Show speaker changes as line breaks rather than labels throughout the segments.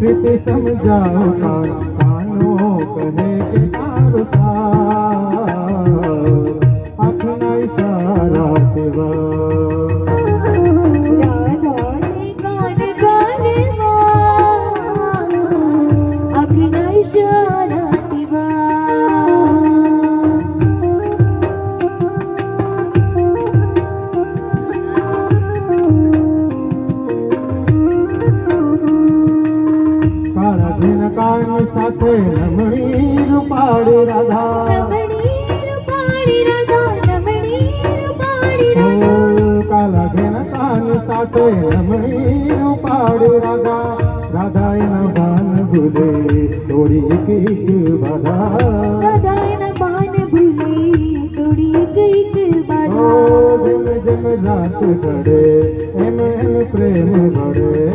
બડી પ્રીતિ સમજાવો કાન કહે કે તારો સાર આંખના
કાન
કાળા ઘેન કાન સાથે રમણી રૂપાળી રાધા.
રાધા રાધા
કાળા ઘેન કાન સાથે રમણી રૂપાળી રાધા. રાધા એના ભાન ભૂલે થોડી બાધા.
ભૂલી ગઈ
ઓ
બાધા.
જેમ જેમ રાત ઘડે એમ એમ પ્રેમ ભળે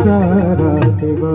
সারা দেবা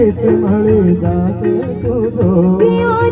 ते म्हणे जाते तो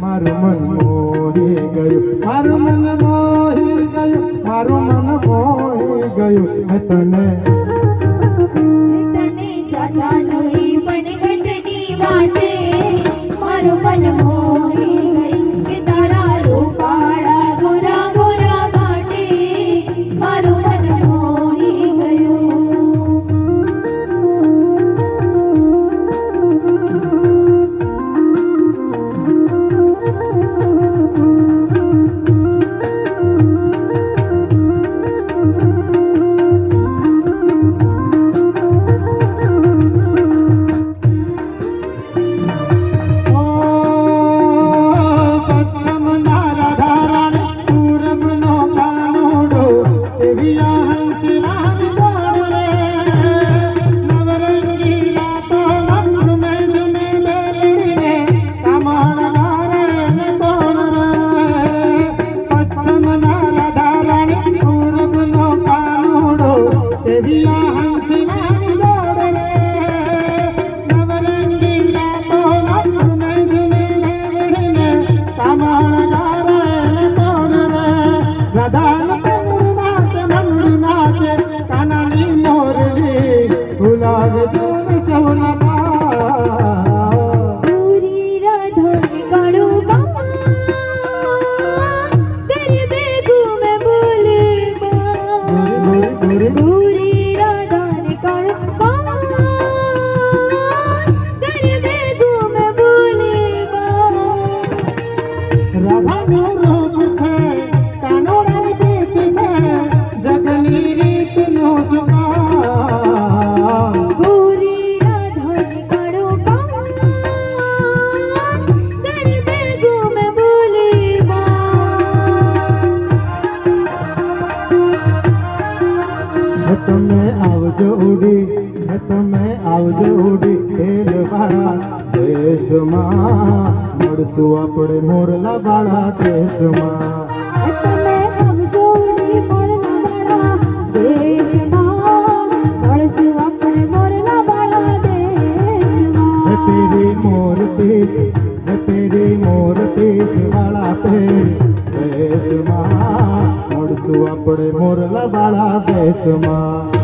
મારું મન ગયું, મારું મન મોહી ગયું ગયું મેં તને
તને જોઈ પણ ઘટની વાટે
देविया જોડી ખેલવાળા દેશમાં. મળતું આપણે મોરલા વાળા દેશમાં.
આપણે મોરલા વાળા દેશમાં.